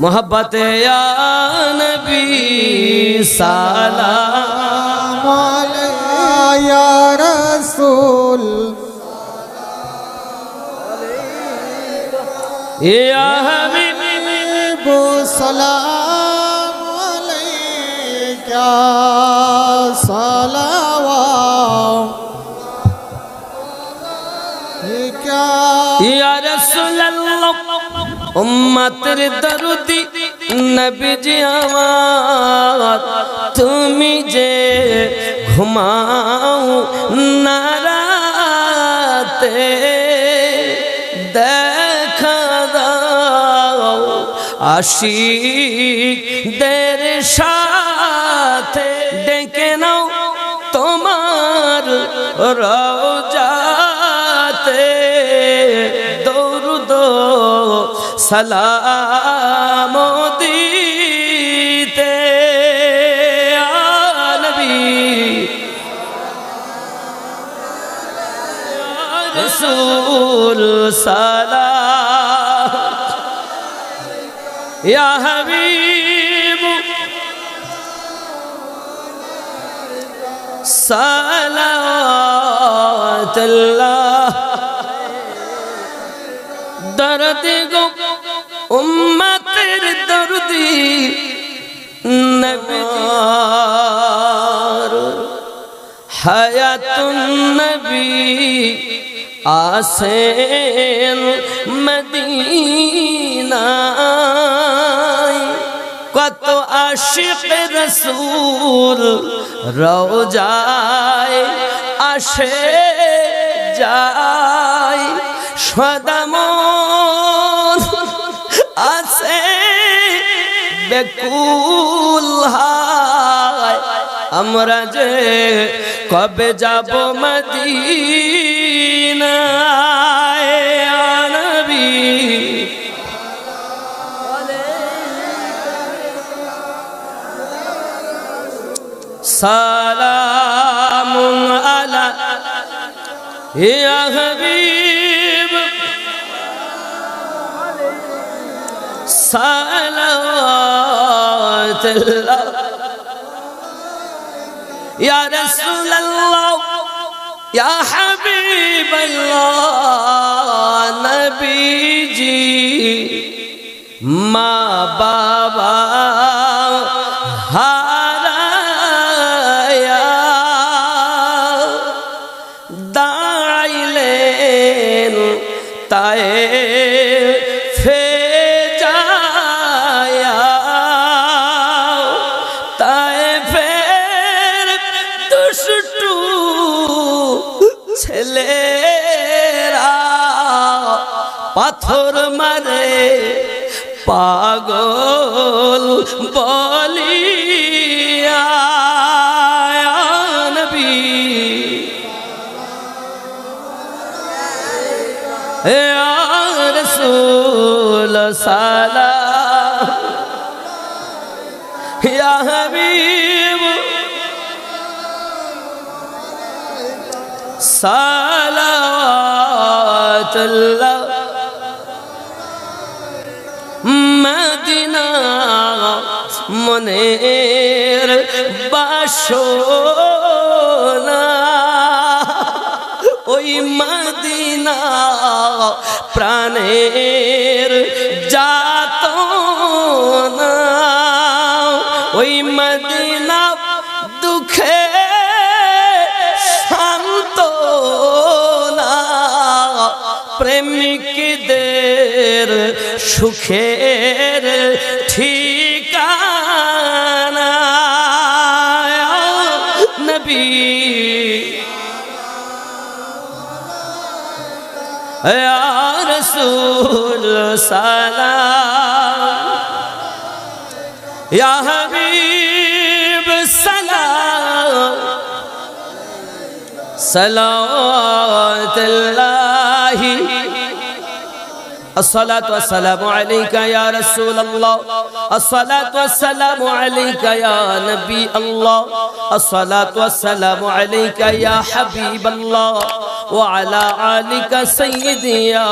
मोहब्बत या नबी सलाम या रसूल या हबीब बो सलाम अलैका सलावा क्या या रसूल अल्लाह উম্মাতের দরুদি নবীজি আমার, তুমি যে ঘুমাও নারাতে দেখা দাও আশিক দের সাথে ডেকে নাও তোমার রোদ সালাম দিতে নবী রসুল সালাম। ইয়া হাবিব। সালাওয়াতুল্লাহ দরদ গো উম্মতের দরদি নবীর। হায়াতুন নবী আসেন মদিনায়। কত আশিক রসুল রোজায় আসে যায়। সদামন আছে বেকুল হায়। আমরা যে কবে যাব মদিনায়? নবী। সালাম আলা ইয়া হাবিব। সালাওয়াতুল্লাহ ইয়া রাসূলুল্লাহ ইয়া হাবিবাল্লাহ নবীজি মা বাবা হারায়া দাঁড়াইলেন তাই পাথর মারে পাগল বলিয়া রসুল সালা হবিব। সালা মদিনা মনের বাসনা। ওই মদিনা প্রাণের যাত ওই মদিনা দুঃখে শান্ত না নিজের সুখের ঠিকানা। নবী। রসুল সালাম। ইয়া হাবিব সালাম। সালাম الصلاة والسلام عليك يا رسول الله. الصلاة والسلام عليك يا نبي الله. الصلاة والسلام عليك يا حبيب الله. وعلى آلك سيدي يا